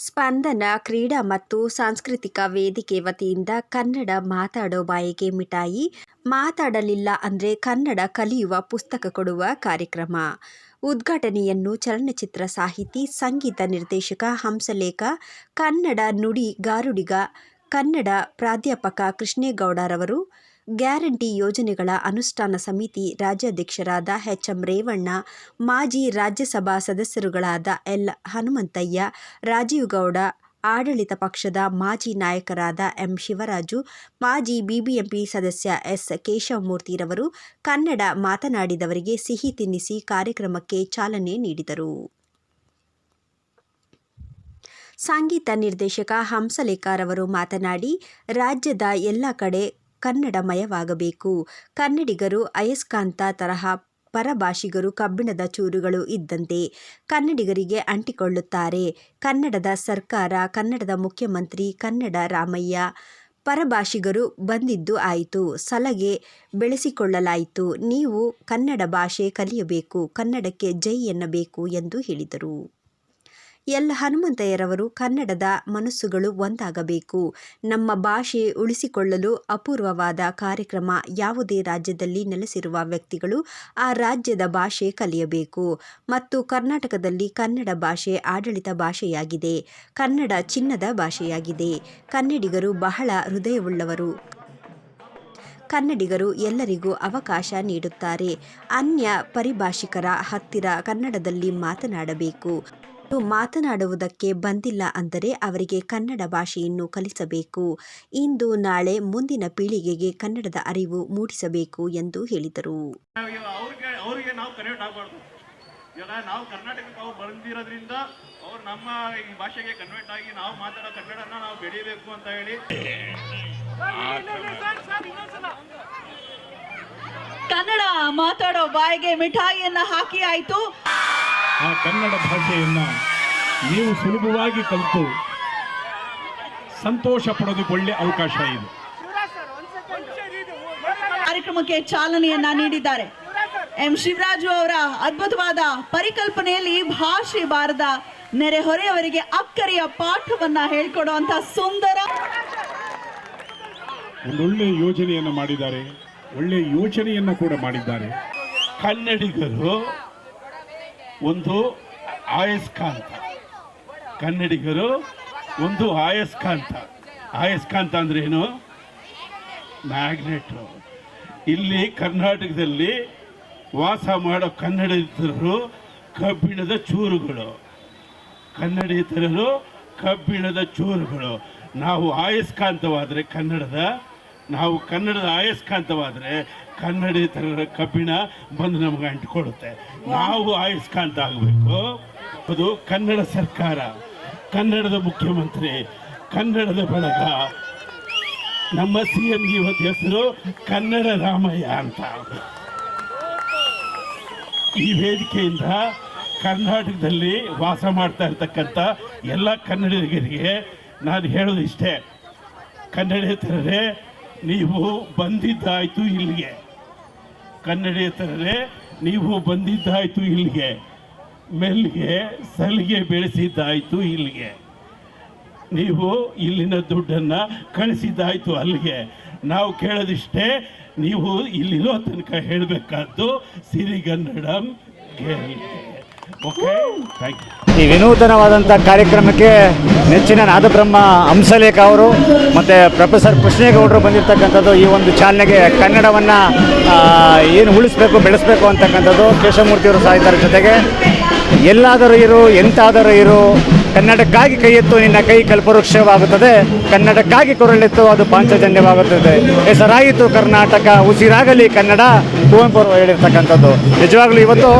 ಸ್ಪಂದನ ಕ್ರೀಡಾ ಮತ್ತು ಸಾಂಸ್ಕೃತಿಕ ವೇದಿಕೆ ವತಿಯಿಂದ ಕನ್ನಡ ಮಾತಾಡೋ ಬಾಯಿಗೆ ಮಿಠಾಯಿ, ಮಾತಾಡಲಿಲ್ಲ ಅಂದರೆ ಕನ್ನಡ ಕಲಿಯುವ ಪುಸ್ತಕ ಕೊಡುವ ಕಾರ್ಯಕ್ರಮ. ಉದ್ಘಾಟನೆಯನ್ನು ಚಲನಚಿತ್ರ ಸಾಹಿತಿ, ಸಂಗೀತ ನಿರ್ದೇಶಕ ಹಂಸಲೇಖ, ಕನ್ನಡ ನುಡಿ ಗಾರುಡಿಗ, ಕನ್ನಡ ಪ್ರಾಧ್ಯಾಪಕ ಕೃಷ್ಣೇಗೌಡರವರು ಗ್ಯಾರಂಟಿ ಯೋಜನೆಗಳ ಅನುಷ್ಠಾನ ಸಮಿತಿ ರಾಜ್ಯಾಧ್ಯಕ್ಷರಾದ ಎಚ್ ಎಂ ರೇವಣ್ಣ, ಮಾಜಿ ರಾಜ್ಯಸಭಾ ಸದಸ್ಯರುಗಳಾದ ಎಲ್. ಹನುಮಂತಯ್ಯ, ರಾಜೀವ್ ಗೌಡ, ಆಡಳಿತ ಪಕ್ಷದ ಮಾಜಿ ನಾಯಕರಾದ ಎಂ. ಶಿವರಾಜು, ಮಾಜಿ ಬಿಬಿಎಂಪಿ ಸದಸ್ಯ ಎಸ್. ಕೇಶವಮೂರ್ತಿರವರು ಕನ್ನಡ ಮಾತನಾಡಿದವರಿಗೆ ಸಿಹಿ ತಿನ್ನಿಸಿ ಕಾರ್ಯಕ್ರಮಕ್ಕೆ ಚಾಲನೆ ನೀಡಿದರು. ಸಂಗೀತ ನಿರ್ದೇಶಕ ಹಂಸಲೇಖರವರು ಮಾತನಾಡಿ, ರಾಜ್ಯದ ಎಲ್ಲ ಕಡೆ ಕನ್ನಡಮಯವಾಗಬೇಕು. ಕನ್ನಡಿಗರು ಅಯಸ್ಕಾಂತ ತರಹ ಪರಭಾಷಿಗರು ಕಬ್ಬಿಣದ ಚೂರುಗಳು ಇದ್ದಂತೆ ಕನ್ನಡಿಗರಿಗೆ ಅಂಟಿಕೊಳ್ಳುತ್ತಾರೆ. ಕನ್ನಡದ ಸರ್ಕಾರ, ಕನ್ನಡದ ಮುಖ್ಯಮಂತ್ರಿ, ಕನ್ನಡ ರಾಮಯ್ಯ ಪರಭಾಷಿಗರು ಬಂದಿದ್ದು ಆಯಿತು, ಸಲಗೆ ಬೆಳೆಸಿಕೊಳ್ಳಲಾಯಿತು. ನೀವು ಕನ್ನಡ ಭಾಷೆ ಕಲಿಯಬೇಕು, ಕನ್ನಡಕ್ಕೆ ಜೈ ಎನ್ನಬೇಕು ಎಂದು ಹೇಳಿದರು. ಎಲ್ ಹನುಮಂತಯ್ಯರವರು ಕನ್ನಡದ ಮನಸ್ಸುಗಳು ಒಂದಾಗಬೇಕು. ನಮ್ಮ ಭಾಷೆ ಉಳಿಸಿಕೊಳ್ಳಲು ಅಪೂರ್ವವಾದ ಕಾರ್ಯಕ್ರಮ ಯಾವುದೇ ರಾಜ್ಯದಲ್ಲಿ ನೆಲೆಸಿರುವ ವ್ಯಕ್ತಿಗಳು ಆ ರಾಜ್ಯದ ಭಾಷೆ ಕಲಿಯಬೇಕು. ಮತ್ತು ಕರ್ನಾಟಕದಲ್ಲಿ ಕನ್ನಡ ಭಾಷೆ ಆಡಳಿತ ಭಾಷೆಯಾಗಿದೆ. ಕನ್ನಡ ಚಿನ್ನದ ಭಾಷೆಯಾಗಿದೆ. ಕನ್ನಡಿಗರು ಬಹಳ ಹೃದಯವುಳ್ಳವರು. ಕನ್ನಡಿಗರು ಎಲ್ಲರಿಗೂ ಅವಕಾಶ ನೀಡುತ್ತಾರೆ. ಅನ್ಯ ಪರಿಭಾಷಿಕರ ಹತ್ತಿರ ಕನ್ನಡದಲ್ಲಿ ಮಾತನಾಡಬೇಕು. ಅವರು ಮಾತನಾಡುವುದಕ್ಕೆ ಬಂದಿಲ್ಲ ಅಂದರೆ ಅವರಿಗೆ ಕನ್ನಡ ಭಾಷೆಯನ್ನು ಕಲಿಸಬೇಕು. ಇಂದು ನಾಳೆ ಮುಂದಿನ ಪೀಳಿಗೆಗೆ ಕನ್ನಡದ ಅರಿವು ಮೂಡಿಸಬೇಕು ಎಂದು ಹೇಳಿದರು. ನಾವು ಅವರಿಗೆ ನಾವು ಕನ್ವರ್ಟ್ ಆಗಬಾರ್ದು. ಇವಾಗ ನಾವು ಕರ್ನಾಟಕಕ್ಕೆ ಅವ್ರು ಬಂದಿರೋದ್ರಿಂದ ಅವ್ರು ನಮ್ಮ ಈ ಭಾಷೆಗೆ ಕನ್ವರ್ಟ್ ಆಗಿ ನಾವು ಮಾತಾಡೋ ಕನ್ನಡನ ನಾವು ಬೆಳಿಬೇಕು ಅಂತ ಹೇಳಿ. ಕನ್ನಡ ಮಾತಾಡೋ ಬಾಯಿಗೆ ಮಿಠಾಯಿಯನ್ನ ಹಾಕಿ ಆಯ್ತು. ಆ ಕನ್ನಡ ಭಾಷೆಯನ್ನು ನೀವು ಸುಲಭವಾಗಿ ಕಲಿತು ಸಂತೋಷ ಪಡೆದುಕೊಳ್ಳಿ ಒಳ್ಳೆ ಅವಕಾಶ ಇದೆ. ಕಾರ್ಯಕ್ರಮಕ್ಕೆ ಚಾಲನೆಯನ್ನ ನೀಡಿದ್ದಾರೆ. ಎಂ. ಶಿವರಾಜು ಅವರ ಅದ್ಭುತವಾದ ಪರಿಕಲ್ಪನೆಯಲ್ಲಿ ಭಾಷೆ ಬಾರದ ನೆರೆಹೊರೆಯವರಿಗೆ ಅಕ್ಕರೆಯ ಪಾಠವನ್ನ ಹೇಳ್ಕೊಡುವಂತ ಸುಂದರ ಒಂದೊಳ್ಳೆ ಯೋಜನೆಯನ್ನು ಮಾಡಿದ್ದಾರೆ. ಒಳ್ಳೆ ಯೋಚನೆಯನ್ನು ಕೂಡ ಮಾಡಿದ್ದಾರೆ. ಕನ್ನಡಿಗರು ಒಂದು ಆಯಸ್ಕಾಂತ. ಕನ್ನಡಿಗರು ಒಂದು ಆಯಸ್ಕಾಂತ. ಆಯಸ್ಕಾಂತ ಅಂದ್ರೆ ಏನು? ಮ್ಯಾಗ್ನೆಟ್. ಇಲ್ಲಿ ಕರ್ನಾಟಕದಲ್ಲಿ ವಾಸ ಮಾಡೋ ಕನ್ನಡಿತರರು ಕಬ್ಬಿಣದ ಚೂರುಗಳು. ಕನ್ನಡಿತರರು ಕಬ್ಬಿಣದ ಚೂರುಗಳು. ನಾವು ಆಯಸ್ಕಾಂತವಾದರೆ ಕನ್ನಡದ, ನಾವು ಕನ್ನಡದ ಆಯಸ್ಕಾಂತವಾದರೆ ಕನ್ನಡಿಗರ ಕಬ್ಬಿಣ ಬಂದು ನಮ್ಗೆ ಅಂಟಿಕೊಡುತ್ತೆ. ನಾವು ಆಯುಷ್ಕಾಂತ ಆಗಬೇಕು. ಅದು ಕನ್ನಡ ಸರ್ಕಾರ, ಕನ್ನಡದ ಮುಖ್ಯಮಂತ್ರಿ, ಕನ್ನಡದ ಬಳಗ. ನಮ್ಮ ಸಿ ಎಂ ಇವತ್ತು ಹೆಸರು ಕನ್ನಡ ರಾಮಯ್ಯ ಅಂತ. ಈ ವೇದಿಕೆಯಿಂದ ಕರ್ನಾಟಕದಲ್ಲಿ ವಾಸ ಮಾಡ್ತಾ ಇರ್ತಕ್ಕಂಥ ಎಲ್ಲ ಕನ್ನಡಿಗರಿಗೆ ನಾನು ಹೇಳೋದು ಇಷ್ಟೇ ಕನ್ನಡೇತರರೇ ನೀವು ಬಂದಿದ್ದಾಯಿತು ಇಲ್ಲಿಗೆ. ಕನ್ನಡೇತರರೇ ನೀವು ಬಂದಿದ್ದಾಯ್ತು ಇಲ್ಲಿಗೆ. ಮೆಲ್ಲಿಗೆ, ಸಲಿಗೆ ಬೆಳೆಸಿದ್ದಾಯಿತು ಇಲ್ಲಿಗೆ. ನೀವು ಇಲ್ಲಿನ ದುಡ್ಡನ್ನು ಕಳಿಸಿದ್ದಾಯ್ತು ಅಲ್ಲಿಗೆ. ನಾವು ಕೇಳೋದಿಷ್ಟೇ, ನೀವು ಇಲ್ಲಿರೋ ತನಕ ಹೇಳಬೇಕಾದ್ದು ಸಿರಿಗನ್ನಡಂ ಕೇಳಿ. ಈ ವಿನೂತನವಾದಂಥ ಕಾರ್ಯಕ್ರಮಕ್ಕೆ ನೆಚ್ಚಿನ ನಾದಬ್ರಹ್ಮ ಹಂಸಲೇಖ ಅವರು ಮತ್ತು ಪ್ರೊಫೆಸರ್ ಕೃಷ್ಣೇಗೌಡರು ಬಂದಿರತಕ್ಕಂಥದ್ದು ಈ ಒಂದು ಚಾಲನೆಗೆ ಕನ್ನಡವನ್ನು ಏನು ಉಳಿಸ್ಬೇಕು, ಬೆಳೆಸಬೇಕು ಅಂತಕ್ಕಂಥದ್ದು ಕೇಶವಮೂರ್ತಿಯವರು ಸಹ ಇದ್ದಾರೆ ಜೊತೆಗೆ. ಎಲ್ಲಾದರೂ ಇರು, ಎಂತಾದರೂ ಇರು. ಕನ್ನಡಕ್ಕಾಗಿ ಕೈ ಎತ್ತು, ನಿನ್ನ ಕೈ ಕಲ್ಪವೃಕ್ಷವಾಗುತ್ತದೆ. ಕನ್ನಡಕ್ಕಾಗಿ ಕೊರಳೆತ್ತು ಅದು ಪಾಂಚಜನ್ಯವಾಗುತ್ತದೆ. ಹೆಸರಾಯಿತು ಕರ್ನಾಟಕ, ಉಸಿರಾಗಲಿ ಕನ್ನಡ. ಕುವೆಂಪು ಅವರು ಹೇಳಿರ್ತಕ್ಕಂಥದ್ದು. ನಿಜವಾಗ್ಲೂ ಇವತ್ತು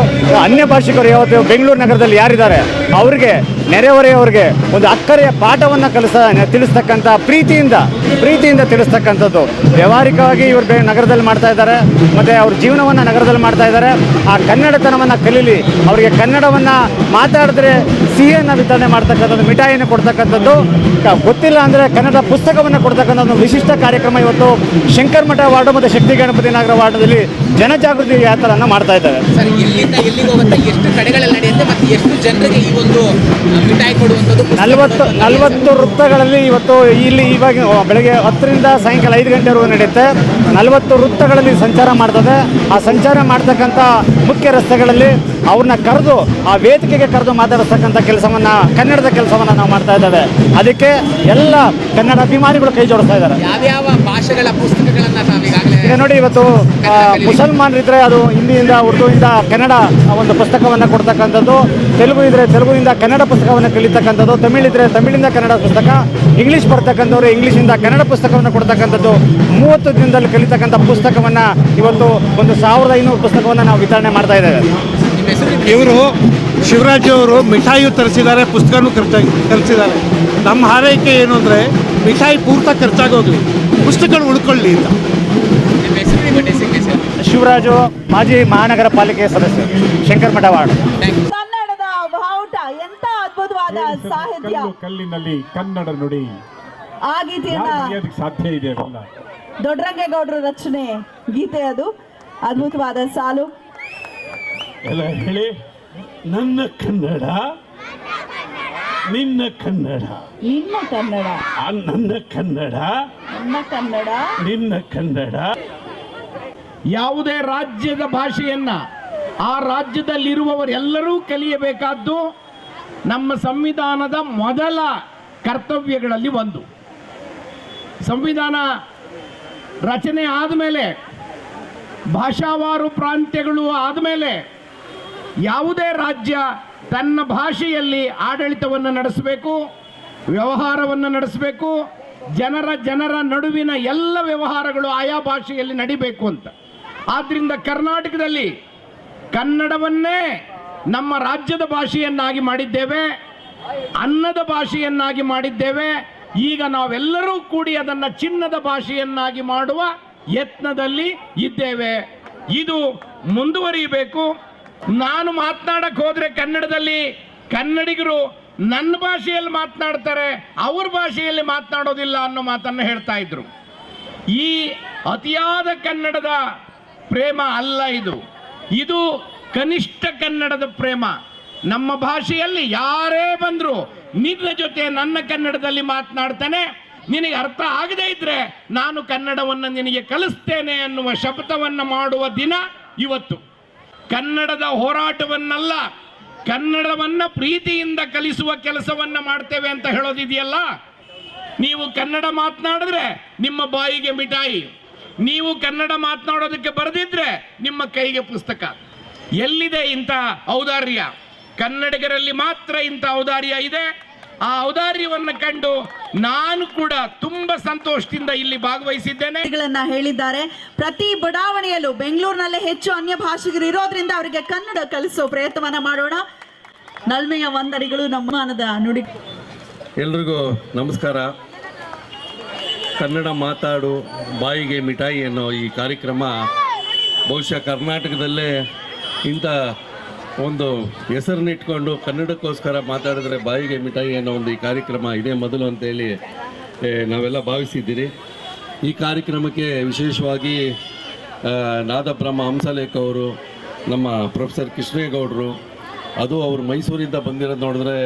ಅನ್ಯ ಭಾಷಿಕರು ಯಾವತ್ತು ಬೆಂಗಳೂರು ನಗರದಲ್ಲಿ ಯಾರಿದ್ದಾರೆ? ಅವರಿಗೆ. ನೆರೆಹೊರೆಯವರಿಗೆ ಒಂದು ಅಕ್ಕರೆಯ ಪಾಠವನ್ನು ಕಲಿಸ ತಿಳಿಸ್ತಕ್ಕಂಥ ಪ್ರೀತಿಯಿಂದ ಪ್ರೀತಿಯಿಂದ ತಿಳಿಸ್ತಕ್ಕಂಥದ್ದು. ವ್ಯಾವಹಾರಿಕವಾಗಿ ಇವರು ನಗರದಲ್ಲಿ ಮಾಡ್ತಾ ಇದ್ದಾರೆ, ಮತ್ತು ಅವ್ರ ಜೀವನವನ್ನು ನಗರದಲ್ಲಿ ಮಾಡ್ತಾ ಇದ್ದಾರೆ. ಆ ಕನ್ನಡತನವನ್ನು ಕಲೀಲಿ. ಅವರಿಗೆ ಕನ್ನಡವನ್ನು ಮಾತಾಡಿದ್ರೆ ಸಿಹಿಯನ್ನು ವಿತರಣೆ ಮಾಡ್ತಕ್ಕಂಥದ್ದು, ಮಿಠಾಯಿಯನ್ನು ಕೊಡ್ತಕ್ಕಂಥದ್ದು. ಗೊತ್ತಿಲ್ಲ ಅಂದರೆ ಕನ್ನಡ ಪುಸ್ತಕವನ್ನು ಕೊಡ್ತಕ್ಕಂಥ ಒಂದು ವಿಶಿಷ್ಟ ಕಾರ್ಯಕ್ರಮ ಇವತ್ತು. ಶಂಕರಮಠ ವಾರ್ಡು ಮತ್ತು ಶಕ್ತಿ ಗಣಪತಿ ನಗರ ವಾರ್ಡದಲ್ಲಿ ಜನಜಾಗೃತಿ ಯಾತ್ರೆಯನ್ನು ಮಾಡ್ತಾ ಇದ್ದಾರೆ. ಸರ್ ಇಲ್ಲಿಂದ ಎಲ್ಲಿಗೆ ಹೋಗುತ್ತೆ? ಎಷ್ಟು ಕಡೆಗಳಲ್ಲಿ ನಡೆಯುತ್ತೆ? ಮತ್ತು ಎಷ್ಟು ಜನರಿಗೆ ಈ ಒಂದು ಮಿಠಾಯಿ ಕೊಡುವಂಥದ್ದು ನಲವತ್ತು ನಲವತ್ತು ವೃತ್ತಗಳಲ್ಲಿ ಇವತ್ತು ಇಲ್ಲಿ ಇವಾಗ ಬೆಳಗ್ಗೆ ಹತ್ತರಿಂದ ಸಾಯಂಕಾಲ ಐದು ಗಂಟೆವರೆಗೂ ನಡೆಯುತ್ತೆ. ನಲವತ್ತು ವೃತ್ತಗಳಲ್ಲಿ ಸಂಚಾರ ಮಾಡ್ತದೆ. ಆ ಸಂಚಾರ ಮಾಡ್ತಕ್ಕಂಥ ಮುಖ್ಯ ರಸ್ತೆಗಳಲ್ಲಿ ಅವ್ರನ್ನ ಕರೆದು ಆ ವೇದಿಕೆಗೆ ಕರೆದು ಮಾತಾಡಿಸ್ತಕ್ಕಂಥ ಕೆಲಸವನ್ನ ಕನ್ನಡದ ಕೆಲಸವನ್ನ ನಾವು ಮಾಡ್ತಾ ಇದ್ದೇವೆ. ಅದಕ್ಕೆ ಎಲ್ಲ ಕನ್ನಡ ಅಭಿಮಾನಿಗಳು ಕೈ ಜೋಡಿಸ್ತಾ ಇದ್ದಾರೆ. ಯಾವ್ಯಾವ ಭಾಷೆಗಳ ಈಗ ನೋಡಿ ಇವತ್ತು ಮುಸಲ್ಮಾನ್ ಮುಸಲ್ಮಾನರಿದ್ರೆ ಅದು ಹಿಂದಿಯಿಂದ ಉರ್ದುವಿಂದ ಕನ್ನಡ ಒಂದು ಪುಸ್ತಕವನ್ನು ಕೊಡ್ತಕ್ಕಂಥದ್ದು ತೆಲುಗು ಇದ್ರೆ ತೆಲುಗುವಿಂದ ಕನ್ನಡ ಪುಸ್ತಕವನ್ನು ಕಲಿತಕ್ಕಂಥದ್ದು ತಮಿಳ್ ಇದ್ರೆ ತಮಿಳಿಂದ ಕನ್ನಡ ಪುಸ್ತಕ ಇಂಗ್ಲೀಷ್ ಬರ್ತಕ್ಕಂಥವ್ರು ಇಂಗ್ಲೀಷಿಂದ ಕನ್ನಡ ಪುಸ್ತಕವನ್ನು ಕೊಡ್ತಕ್ಕಂಥದ್ದು ಮೂವತ್ತು ದಿನದಲ್ಲಿ ಕಲಿತಕ್ಕಂಥ ಪುಸ್ತಕವನ್ನು ಇವತ್ತು ಒಂದು ಸಾವಿರದ ಐನೂರು ಪುಸ್ತಕವನ್ನು ನಾವು ವಿತರಣೆ ಮಾಡ್ತಾ ಇದ್ದೇವೆ ಇದ್ದಾರೆ. ಇವರು ಶಿವರಾಜ್ ಅವರು ಮಿಠಾಯಿ ತರಿಸಿದ್ದಾರೆ ಪುಸ್ತಕನೂ ಖರ್ಚಾಗಿ ತರಿಸಿದ್ದಾರೆ. ನಮ್ಮ ಹಾರೈಕೆ ಏನು ಅಂದರೆ ಮಿಠಾಯಿ ಪೂರ್ತ ಖರ್ಚಾಗೋಗ್ಲಿ ಪುಸ್ತಕಗಳು ಉಳ್ಕೊಳ್ಳಿ ಅಂತ. ಶಿವರಾಜು ಮಾಜಿ ಮಹಾನಗರ ಪಾಲಿಕೆ ಸದಸ್ಯ ಶಂಕರ್ ಮಠವಾಡ. ಕನ್ನಡದ ಬಾವುಟ ಎಂತ ಅದ್ಭುತವಾದ ಸಾಹಿತ್ಯ. ಕಲ್ಲಿನಲ್ಲಿ ಕನ್ನಡ ನುಡಿ. ಆ ಗೀತೆಯನ್ನ ಸಾಧ್ಯ ಇದೆ ದೊಡ್ಡರಂಗೇಗೌಡರ ರಚನೆ ಗೀತೆ ಅದು. ಅದ್ಭುತವಾದ ಸಾಲು. ಎಲ್ಲ ಹೇಳಿ. ನನ್ನ ಕನ್ನಡ. ನಿನ್ನ ಕನ್ನಡ. ನಿನ್ನ ಕನ್ನಡ. ಆ ನನ್ನ ಕನ್ನಡ. ನನ್ನ ಕನ್ನಡ. ನಿನ್ನ ಕನ್ನಡ. ಯಾವುದೇ ರಾಜ್ಯದ ಭಾಷೆಯನ್ನ ಆ ರಾಜ್ಯದಲ್ಲಿರುವವರೆಲ್ಲರೂ ಕಲಿಯಬೇಕಾದ್ದು ನಮ್ಮ ಸಂವಿಧಾನದ ಮೊದಲ ಕರ್ತವ್ಯಗಳಲ್ಲಿ ಒಂದು. ಸಂವಿಧಾನ ರಚನೆ ಆದಮೇಲೆ ಭಾಷಾವಾರು ಪ್ರಾಂತ್ಯಗಳು ಆದಮೇಲೆ ಯಾವುದೇ ರಾಜ್ಯ ತನ್ನ ಭಾಷೆಯಲ್ಲಿ ಆಡಳಿತವನ್ನು ನಡೆಸಬೇಕು, ವ್ಯವಹಾರವನ್ನು ನಡೆಸಬೇಕು, ಜನರ ಜನರ ನಡುವಿನ ಎಲ್ಲ ವ್ಯವಹಾರಗಳು ಆಯಾ ಭಾಷೆಯಲ್ಲಿ ನಡಿಬೇಕು ಅಂತ. ಆದ್ದರಿಂದ ಕರ್ನಾಟಕದಲ್ಲಿ ಕನ್ನಡವನ್ನೇ ನಮ್ಮ ರಾಜ್ಯದ ಭಾಷೆಯನ್ನಾಗಿ ಮಾಡಿದ್ದೇವೆ, ಅನ್ನದ ಭಾಷೆಯನ್ನಾಗಿ ಮಾಡಿದ್ದೇವೆ, ಈಗ ನಾವೆಲ್ಲರೂ ಕೂಡಿ ಅದನ್ನು ಚಿನ್ನದ ಭಾಷೆಯನ್ನಾಗಿ ಮಾಡುವ ಯತ್ನದಲ್ಲಿ ಇದ್ದೇವೆ. ಇದು ಮುಂದುವರಿಯಬೇಕು. ನಾನು ಮಾತನಾಡಕ್ ಹೋದ್ರೆ ಕನ್ನಡದಲ್ಲಿ ಕನ್ನಡಿಗರು ನನ್ನ ಭಾಷೆಯಲ್ಲಿ ಮಾತನಾಡ್ತಾರೆ, ಅವ್ರ ಭಾಷೆಯಲ್ಲಿ ಮಾತನಾಡೋದಿಲ್ಲ ಅನ್ನೋ ಮಾತನ್ನು ಹೇಳ್ತಾ ಇದ್ರು. ಈ ಅತಿಯಾದ ಕನ್ನಡದ ಪ್ರೇಮ ಅಲ್ಲ ಇದು. ಇದು ಕನಿಷ್ಠ ಕನ್ನಡದ ಪ್ರೇಮ. ನಮ್ಮ ಭಾಷೆಯಲ್ಲಿ ಯಾರೇ ಬಂದ್ರು ನಿನ್ನ ಜೊತೆ ನನ್ನ ಕನ್ನಡದಲ್ಲಿ ಮಾತನಾಡ್ತಾನೆ. ನಿನಗೆ ಅರ್ಥ ಆಗದೇ ಇದ್ರೆ ನಾನು ಕನ್ನಡವನ್ನು ನಿನಗೆ ಕಲಿಸ್ತೇನೆ ಅನ್ನುವ ಶಪಥವನ್ನು ಮಾಡುವ ದಿನ ಇವತ್ತು. ಕನ್ನಡದ ಹೋರಾಟವನ್ನಲ್ಲ, ಕನ್ನಡವನ್ನ ಪ್ರೀತಿಯಿಂದ ಕಲಿಸುವ ಕೆಲಸವನ್ನ ಮಾಡ್ತೇವೆ ಅಂತ ಹೇಳೋದಿದೆಯಲ್ಲ? ನೀವು ಕನ್ನಡ ಮಾತನಾಡಿದ್ರೆ ನಿಮ್ಮ ಬಾಯಿಗೆ ಮಿಠಾಯಿ, ನೀವು ಕನ್ನಡ ಮಾತನಾಡೋದಕ್ಕೆ ಬರೆದಿದ್ರೆ ನಿಮ್ಮ ಕೈಗೆ ಪುಸ್ತಕ. ಎಲ್ಲಿದೆ ಇಂಥ ಔದಾರ್ಯ? ಕನ್ನಡಿಗರಲ್ಲಿ ಮಾತ್ರ ಇಂಥ ಔದಾರ್ಯ ಇದೆ? ಆ ಔದಾರ್ಯವನ್ನು ಕಂಡು ನಾನು ಕೂಡ ತುಂಬಾ ಸಂತೋಷದಿಂದ ಇಲ್ಲಿ ಭಾಗವಹಿಸಿದ್ದೇನೆ. ಗಳನ್ನ ಹೇಳಿದ್ದಾರೆ. ಪ್ರತಿ ಬಡಾವಣೆಯಲ್ಲೂ ಬೆಂಗಳೂರಿನಲ್ಲೇ ಹೆಚ್ಚು ಅನ್ಯ ಭಾಷಿಗರು ಇರೋದ್ರಿಂದ ಅವರಿಗೆ ಕನ್ನಡ ಕಲಿಸೋ ಪ್ರಯತ್ನವನ್ನ ಮಾಡೋಣ. ನಲ್ಮೆಯ ವಂದನೆಗಳು ನಮ್ಮ ಮಾನದ ನುಡಿ. ಎಲ್ರಿಗೂ ನಮಸ್ಕಾರ. ಕನ್ನಡ ಮಾತಾಡು ಬಾಯಿಗೆ ಮಿಠಾಯಿ ಅನ್ನೋ ಈ ಕಾರ್ಯಕ್ರಮ ಬಹುಶಃ ಕರ್ನಾಟಕದಲ್ಲೇ ಇಂಥ ಒಂದು ಹೆಸರನ್ನಿಟ್ಕೊಂಡು ಕನ್ನಡಕ್ಕೋಸ್ಕರ ಮಾತಾಡಿದ್ರೆ ಬಾಯಿಗೆ ಮಿಠಾಯಿ ಅನ್ನೋ ಒಂದು ಈ ಕಾರ್ಯಕ್ರಮ ಇದೇ ಮೊದಲು ಅಂತೇಳಿ ನಾವೆಲ್ಲ ಭಾವಿಸಿದ್ದೀರಿ. ಈ ಕಾರ್ಯಕ್ರಮಕ್ಕೆ ವಿಶೇಷವಾಗಿ ನಾದಬ್ರಹ್ಮ ಹಂಸಲೇಖ ಅವರು, ನಮ್ಮ ಪ್ರೊಫೆಸರ್ ಕೃಷ್ಣೇಗೌಡರು, ಅದು ಅವರು ಮೈಸೂರಿಂದ ಬಂದಿರೋದು ನೋಡಿದ್ರೆ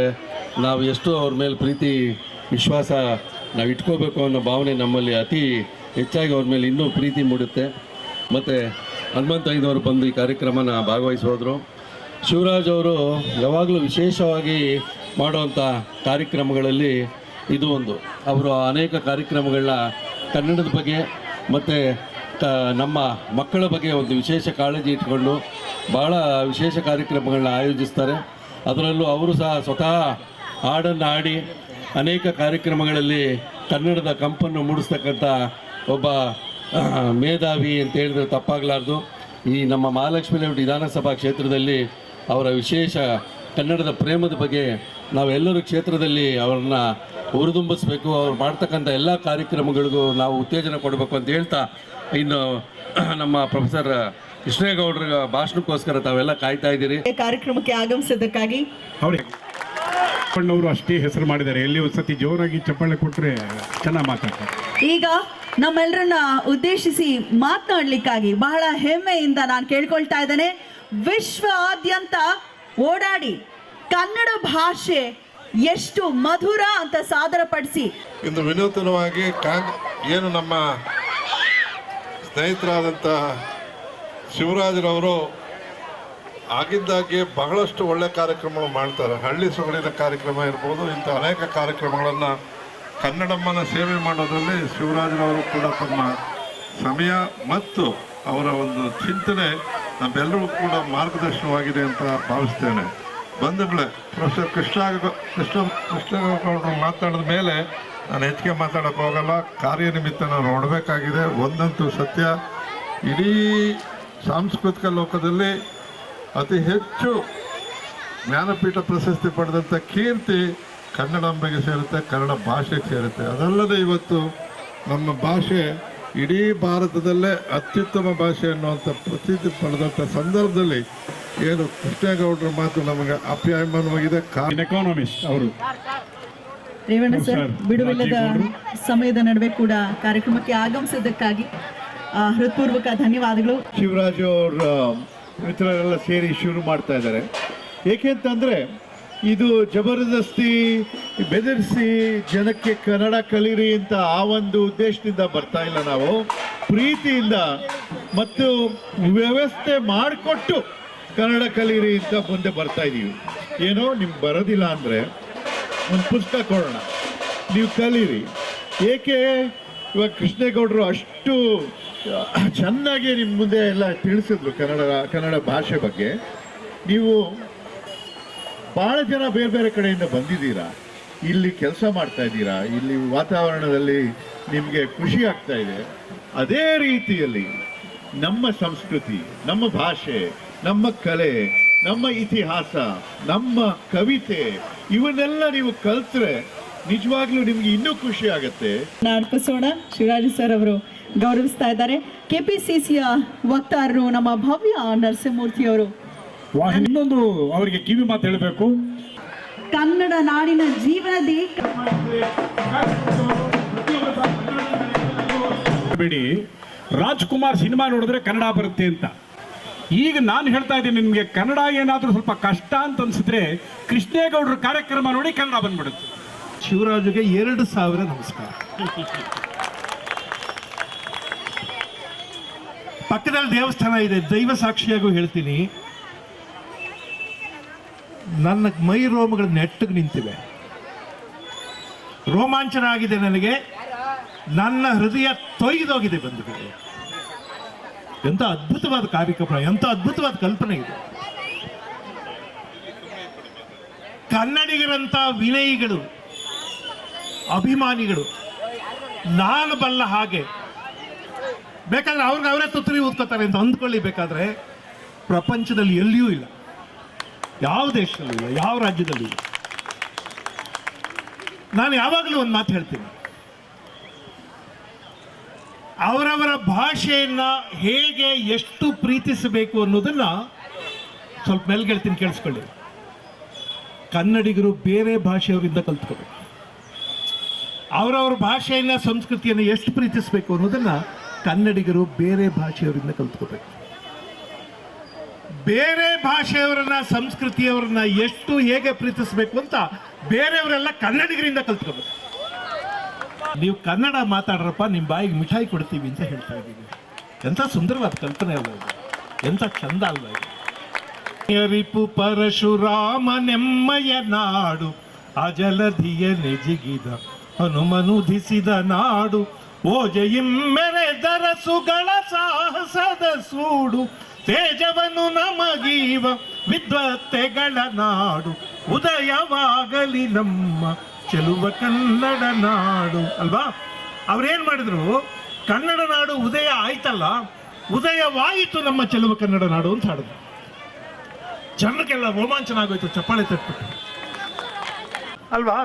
ನಾವು ಎಷ್ಟು ಅವ್ರ ಮೇಲೆ ಪ್ರೀತಿ, ವಿಶ್ವಾಸ ನಾವು ಇಟ್ಕೋಬೇಕು ಅನ್ನೋ ಭಾವನೆ ನಮ್ಮಲ್ಲಿ ಅತಿ ಹೆಚ್ಚಾಗಿ ಅವ್ರ ಮೇಲೆ ಇನ್ನೂ ಪ್ರೀತಿ ಮೂಡುತ್ತೆ. ಮತ್ತು ಐದವರು ಬಂದು ಈ ಕಾರ್ಯಕ್ರಮನ ಭಾಗವಹಿಸೋದ್ರು. ಶಿವರಾಜ್ ಅವರು ಯಾವಾಗಲೂ ವಿಶೇಷವಾಗಿ ಮಾಡುವಂಥ ಕಾರ್ಯಕ್ರಮಗಳಲ್ಲಿ ಇದು ಒಂದು. ಅವರು ಅನೇಕ ಕಾರ್ಯಕ್ರಮಗಳನ್ನ ಕನ್ನಡದ ಬಗ್ಗೆ ಮತ್ತು ತ ನಮ್ಮ ಮಕ್ಕಳ ಬಗ್ಗೆ ಒಂದು ವಿಶೇಷ ಕಾಳಜಿ ಇಟ್ಕೊಂಡು ಭಾಳ ವಿಶೇಷ ಕಾರ್ಯಕ್ರಮಗಳನ್ನ ಆಯೋಜಿಸ್ತಾರೆ. ಅದರಲ್ಲೂ ಅವರು ಸಹ ಸ್ವತಃ ಹಾಡನ್ನು ಹಾಡಿ ಅನೇಕ ಕಾರ್ಯಕ್ರಮಗಳಲ್ಲಿ ಕನ್ನಡದ ಕಂಪನ್ನು ಮೂಡಿಸ್ತಕ್ಕಂಥ ಒಬ್ಬ ಮೇಧಾವಿ ಅಂತ ಹೇಳಿದ್ರೆ ತಪ್ಪಾಗಲಾರ್ದು. ಈ ನಮ್ಮ ಮಹಾಲಕ್ಷ್ಮೀ ಲೇಔಟ್ ವಿಧಾನಸಭಾ ಕ್ಷೇತ್ರದಲ್ಲಿ ಅವರ ವಿಶೇಷ ಕನ್ನಡದ ಪ್ರೇಮದ ಬಗ್ಗೆ ನಾವೆಲ್ಲರೂ ಕ್ಷೇತ್ರದಲ್ಲಿ ಅವ್ರನ್ನ ಹುರಿದುಂಬಿಸ್ಬೇಕು ಅವ್ರು ಮಾಡ್ತಕ್ಕಂಥ ಎಲ್ಲ ಕಾರ್ಯಕ್ರಮಗಳಿಗೂ ನಾವು ಉತ್ತೇಜನ ಕೊಡಬೇಕು ಅಂತ ಹೇಳ್ತಾ ಇನ್ನು ನಮ್ಮ ಪ್ರೊಫೆಸರ್ ಕೃಷ್ಣೇಗೌಡರ ಭಾಷಣಕ್ಕೋಸ್ಕರ ತಾವೆಲ್ಲ ಕಾಯ್ತಾ ಇದ್ದೀರಿ. ಕಾರ್ಯಕ್ರಮಕ್ಕೆ ಆಗಮಿಸಿದ್ದಕ್ಕಾಗಿ ಅವರು ಅಷ್ಟೇ ಹೆಸರು ಮಾಡಿದ್ದಾರೆ. ಎಲ್ಲಿ ಒಂದು ಸತಿ ಜೋರಾಗಿ ಚಪ್ಪಾಳೆ ಕೊಟ್ಟರೆ ಚೆನ್ನಾಗಿ ಮಾತಾಡ್ತಾರೆ. ಈಗ ನಮ್ಮೆಲ್ಲರನ್ನ ಉದ್ದೇಶಿಸಿ ಮಾತನಾಡಲಿಕ್ಕಾಗಿ ಬಹಳ ಹೆಮ್ಮೆಯಿಂದ ನಾನು ಕೇಳ್ಕೊಳ್ತಾ ಇದ್ದೇನೆ. ವಿಶ್ವ ಆದ್ಯಂತ ಓಡಾಡಿ ಕನ್ನಡ ಭಾಷೆ ಎಷ್ಟು ಮಧುರ ಅಂತ ಸಾದರಪಡಿಸಿ. ಇಂದು ವಿನೂತನವಾಗಿ ಏನು ನಮ್ಮ ಸ್ನೇಹಿತರಾದಂಥ ಶಿವರಾಜರವರು ಆಗಿದ್ದಾಗೆ ಬಹಳಷ್ಟು ಒಳ್ಳೆ ಕಾರ್ಯಕ್ರಮಗಳು ಮಾಡ್ತಾರೆ. ಹಳ್ಳಿ ಸೊಗಡಿನ ಕಾರ್ಯಕ್ರಮ ಇರ್ಬೋದು, ಇಂಥ ಅನೇಕ ಕಾರ್ಯಕ್ರಮಗಳನ್ನು ಕನ್ನಡಮ್ಮನ ಸೇವೆ ಮಾಡೋದರಲ್ಲಿ ಶಿವರಾಜರವರು ಕೂಡ ತಮ್ಮ ಸಮಯ ಮತ್ತು ಅವರ ಒಂದು ಚಿಂತನೆ ನಮ್ಮೆಲ್ಲರಿಗೂ ಕೂಡ ಮಾರ್ಗದರ್ಶನವಾಗಿದೆ ಅಂತ ಭಾವಿಸ್ತೇನೆ. ಬಂಧುಗಳೇ ಪ್ರೊಫೆಸರ್ ಕೃಷ್ಣ ಕೃಷ್ಣ ಕೃಷ್ಣಗೌಡರು ಮಾತಾಡಿದ ಮೇಲೆ ನಾನು ಹೆಚ್ಚಿಗೆ ಮಾತಾಡೋಕೆ ಹೋಗಲ್ಲ. ಕಾರ್ಯನಿಮಿತ್ತ ನಾನು ನೋಡಬೇಕಾಗಿದೆ. ಒಂದಂತೂ ಸತ್ಯ. ಇಡೀ ಸಾಂಸ್ಕೃತಿಕ ಲೋಕದಲ್ಲಿ ಅತಿ ಹೆಚ್ಚು ಜ್ಞಾನಪೀಠ ಪ್ರಶಸ್ತಿ ಪಡೆದಂಥ ಕೀರ್ತಿ ಕನ್ನಡಾಂಬೆಗೆ ಸೇರುತ್ತೆ, ಕನ್ನಡ ಭಾಷೆಗೆ ಸೇರುತ್ತೆ. ಅದಲ್ಲದೆ ಇವತ್ತು ನಮ್ಮ ಭಾಷೆ ಇಡೀ ಭಾರತದಲ್ಲೇ ಅತ್ಯುತ್ತಮ ಭಾಷೆ ಅನ್ನುವಂಥ ಪ್ರಸಿದ್ಧಿ ಪಡೆದಂಥ ಸಂದರ್ಭದಲ್ಲಿ ಏನು ಕೃಷ್ಣೇಗೌಡರ ಮಾತು ನಮಗೆ ಅಪ್ಯಾಯಮಾನವಾಗಿದೆ. ಎಕಾನಮಿಸ್ಟ್ ಅವರು. ರೇವಣ್ಣ ಸರ್ ಬಿಡುವಿಲ್ಲದ ಸಮಯದ ನಡುವೆ ಕೂಡ ಕಾರ್ಯಕ್ರಮಕ್ಕೆ ಆಗಮಿಸಿದ್ದಕ್ಕಾಗಿ ಆ, ಹೃತ್ಪೂರ್ವಕ ಧನ್ಯವಾದಗಳು. ಶಿವರಾಜು ಅವರ ಮಿತ್ರರೆಲ್ಲ ಸೇರಿ ಶುರು ಮಾಡ್ತಾ ಇದ್ದಾರೆ. ಏಕೆಂತಂದರೆ ಇದು ಜಬರ್ದಸ್ತಿ ಬೆದರಿಸಿ ಜನಕ್ಕೆ ಕನ್ನಡ ಕಲಿರಿ ಅಂತ ಆ ಒಂದು ಉದ್ದೇಶದಿಂದ ಬರ್ತಾ ಇಲ್ಲ ನಾವು. ಪ್ರೀತಿಯಿಂದ ಮತ್ತು ವ್ಯವಸ್ಥೆ ಮಾಡಿಕೊಟ್ಟು ಕನ್ನಡ ಕಲಿರಿ ಅಂತ ಮುಂದೆ ಬರ್ತಾ ಇದ್ದೀವಿ ಏನೋ ನಿಮ್ಗೆ ಬರೋದಿಲ್ಲ ಅಂದರೆ ಒಂದು ಪುಸ್ತಕ ಕೊಡೋಣ. ನೀವು ಕಲೀರಿ. ಏಕೆ ಇವಾಗ ಕೃಷ್ಣೇಗೌಡರು ಅಷ್ಟು ಚೆನ್ನಾಗಿ ನಿಮ್ಮ ಮುಂದೆ ಎಲ್ಲ ತಿಳಿಸಿದ್ರು ಕನ್ನಡ ಕನ್ನಡ ಭಾಷೆ ಬಗ್ಗೆ. ನೀವು ಭಾಳ ಜನ ಬೇರೆ ಬೇರೆ ಕಡೆಯಿಂದ ಬಂದಿದ್ದೀರಾ? ಇಲ್ಲಿ ಕೆಲಸ ಮಾಡ್ತಾ ಇದ್ದೀರಾ? ಇಲ್ಲಿ ವಾತಾವರಣದಲ್ಲಿ ನಿಮಗೆ ಖುಷಿ ಆಗ್ತಾ ಇದೆ. ಅದೇ ರೀತಿಯಲ್ಲಿ ನಮ್ಮ ಸಂಸ್ಕೃತಿ, ನಮ್ಮ ಭಾಷೆ, ನಮ್ಮ ಕಲೆ, ನಮ್ಮ ಇತಿಹಾಸ, ನಮ್ಮ ಕವಿತೆ, ಇವನ್ನೆಲ್ಲ ನೀವು ಕಲ್ತ್ರೆ ನಿಜವಾಗ್ಲೂ ನಿಮ್ಗೆ ಇನ್ನೂ ಖುಷಿ ಆಗತ್ತೆ. ಅರ್ಪಿಸೋಣ ಶಿವರಾಜ್ ಸರ್ ಅವರು ಗೌರವಿಸ್ತಾ ಇದ್ದಾರೆ. ಕೆಪಿಸಿಸಿಯ ವಕ್ತಾರರು ನಮ್ಮ ಭವ್ಯ ನರಸಿಂಹಮೂರ್ತಿ ಅವರು ಇನ್ನೊಂದು ಅವರಿಗೆ ಕಿವಿ ಮಾತು ಹೇಳಬೇಕು. ಕನ್ನಡ ನಾಡಿನ ಜೀವನದಿ ಬೇಡಿ ರಾಜ್ಕುಮಾರ್ ಸಿನಿಮಾ ನೋಡಿದ್ರೆ ಕನ್ನಡ ಬರುತ್ತೆ ಅಂತ. ಈಗ ನಾನು ಹೇಳ್ತಾ ಇದ್ದೀನಿ ನಿಮಗೆ ಕನ್ನಡ ಏನಾದರೂ ಸ್ವಲ್ಪ ಕಷ್ಟ ಅಂತ ಅನ್ಸಿದ್ರೆ ಕೃಷ್ಣೇಗೌಡರ ಕಾರ್ಯಕ್ರಮ ನೋಡಿ ಕನ್ನಡ ಬಂದ್ಬಿಡುತ್ತೆ. ಶಿವರಾಜುಗೆ ಎರಡು ಸಾವಿರ ನಮಸ್ಕಾರ. ಪಕ್ಕದಲ್ಲಿ ದೇವಸ್ಥಾನ ಇದೆ ದೈವ ಸಾಕ್ಷಿಯಾಗೂ ಹೇಳ್ತೀನಿ. ನನ್ನ ಮೈ ರೋಮಗಳು ನೆಟ್ಟಗೆ ನಿಂತಿವೆ. ರೋಮಾಂಚನ ಆಗಿದೆ ನನಗೆ. ನನ್ನ ಹೃದಯ ತೊಯ್ದೋಗಿದೆ ಬಂಧುಗಳು. ಎಂಥ ಅದ್ಭುತವಾದ ಕಾರ್ಯಕ್ರಮ, ಎಂಥ ಅದ್ಭುತವಾದ ಕಲ್ಪನೆ ಇದೆ. ಕನ್ನಡಿಗರಂತ ವಿನಯಿಗಳು, ಅಭಿಮಾನಿಗಳು, ನಾನು ಬಲ್ಲ ಹಾಗೆ, ಬೇಕಾದ್ರೆ ಅವ್ರಿಗೆ ಅವರೇ ತುತ್ತರಿ ಊದ್ಕೋತಾರೆ ಅಂತ ಅಂದ್ಕೊಳ್ಳಿ ಬೇಕಾದ್ರೆ, ಪ್ರಪಂಚದಲ್ಲಿ ಎಲ್ಲಿಯೂ ಇಲ್ಲ. ಯಾವ ದೇಶದಲ್ಲೂ ಇಲ್ಲ, ಯಾವ ರಾಜ್ಯದಲ್ಲೂ ಇಲ್ಲ. ನಾನು ಯಾವಾಗಲೂ ಒಂದು ಮಾತು ಹೇಳ್ತೀನಿ. ಅವರವರ ಭಾಷೆಯನ್ನು ಹೇಗೆ ಎಷ್ಟು ಪ್ರೀತಿಸಬೇಕು ಅನ್ನೋದನ್ನ ಸ್ವಲ್ಪ ಮೇಲ್ಗೆಳ್ತೀನಿ, ಕೇಳಿಸ್ಕೊಳ್ಳಿ. ಕನ್ನಡಿಗರು ಬೇರೆ ಭಾಷೆಯವರಿಂದ ಕಲ್ತ್ಕೋಬೇಕು. ಅವರವ್ರ ಭಾಷೆಯನ್ನು, ಸಂಸ್ಕೃತಿಯನ್ನು ಎಷ್ಟು ಪ್ರೀತಿಸಬೇಕು ಅನ್ನೋದನ್ನ ಕನ್ನಡಿಗರು ಬೇರೆ ಭಾಷೆಯವರಿಂದ ಕಲ್ತ್ಕೋಬೇಕು. ಬೇರೆ ಭಾಷೆಯವರನ್ನ, ಸಂಸ್ಕೃತಿಯವರನ್ನ ಎಷ್ಟು ಹೇಗೆ ಪ್ರೀತಿಸಬೇಕು ಅಂತ ಬೇರೆಯವರೆಲ್ಲ ಕನ್ನಡಿಗರಿಂದ ಕಲ್ತ್ಕೋಬೇಕು. ನೀವು ಕನ್ನಡ ಮಾತಾಡ್ರಪ್ಪ ನಿಮ್ಮ ಬಾಯಿಗೆ ಮಿಠಾಯಿ ಕೊಡ್ತೀವಿ ಅಂತ ಹೇಳ್ತಾ ಇದ್ದೀವಿ. ಎಂಥ ಸುಂದರವಾದ ಕಲ್ಪನೆ ಅಲ್ಲ ಎಂಥ ಚಂದ ಅಲ್ವ ಪರಶುರಾಮ ನೆಮ್ಮಯ ನಾಡು, ಅಜಲಧಿಯ ನೆಜಿಗಿದ ಹನುಮನುಧಿಸಿದ ನಾಡು ಓ ಜಯಿಮ್ಮೆರೆ ದರಸುಗಳ ಸಾಹಸದ ಸೂಡು ತೇಜವನ್ನು ನಮಗೀವ ವಿದ್ವತ್ತೆಗಳ ನಾಡು, ಉದಯವಾಗಲಿ ನಮ್ಮ ಚೆಲುವ ಕನ್ನಡ ನಾಡು. ಅಲ್ವಾ? ಅವ್ರೇನ್ ಮಾಡಿದ್ರು? ಕನ್ನಡ ನಾಡು ಉದಯ ಆಯ್ತಲ್ಲ, ಉದಯವಾಯಿತು ನಮ್ಮ ಚೆಲುವ ಕನ್ನಡ ನಾಡು ಅಂತ ಹಾಡಿದ್ರು. ಜನಕ್ಕೆಲ್ಲ ರೋಮಾಂಚನ ಆಗೋಯ್ತು ಚಪ್ಪಾಳೆ ತಟ್ಬಿಟ್ಟು ಅಲ್ವಾ?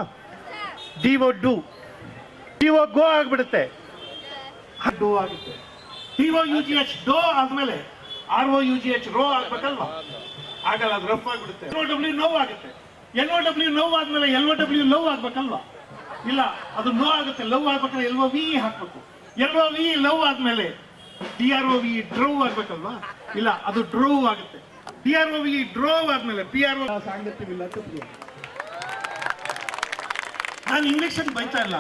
D O do D O go ಆಗ್ಬಿಡುತ್ತೆ. ಡೋ ಆಗುತ್ತೆ. D O U G H dough ಆದ್ಮೇಲೆ R O U G H row ಆಗ್ಬೇಕಲ್ವಾ? ಆಗಲ್ಲ ಅದು ರಫ್ ಆಗ್ಬಿಡುತ್ತೆ. ಎಲ್ ಒ ಡಬ್ಲ್ಯೂ ನೋವು ಆಗುತ್ತೆ. ಎಲ್ ಒ ಡಬ್ಲ್ಯೂ ನೋವು ಆದ್ಮೇಲೆ ಎಲ್ ಒ ಡಬ್ಲ್ಯೂ ಲವ್ ಆಗ್ಬೇಕಲ್ವಾ? ಇಲ್ಲ ಅದು ನೋ ಆಗುತ್ತೆ. ಲವ್ ಆಗ್ಬೇಕಾದ್ರೆ ಎಲ್ ಒ ವಿ ಹಾಕ್ಬೇಕು. ಎಲ್ ಒ ವಿ ಲವ್ ಆದ್ಮೇಲೆ D R O V drove ಆಗ್ಬೇಕಲ್ವಾ? ಇಲ್ಲ ಅದು ಡ್ರೋ ಆಗುತ್ತೆ. D R O V drove ಆದ್ಮೇಲೆ ಪಿ ಆರ್ ಒ ಸಾಂಗತ್ಯವಿಲ್ಲ ತಪ್ಪು. ನಾನು ಇಂಜೆಕ್ಷನ್ ಬೈತಾ ಇಲ್ಲ.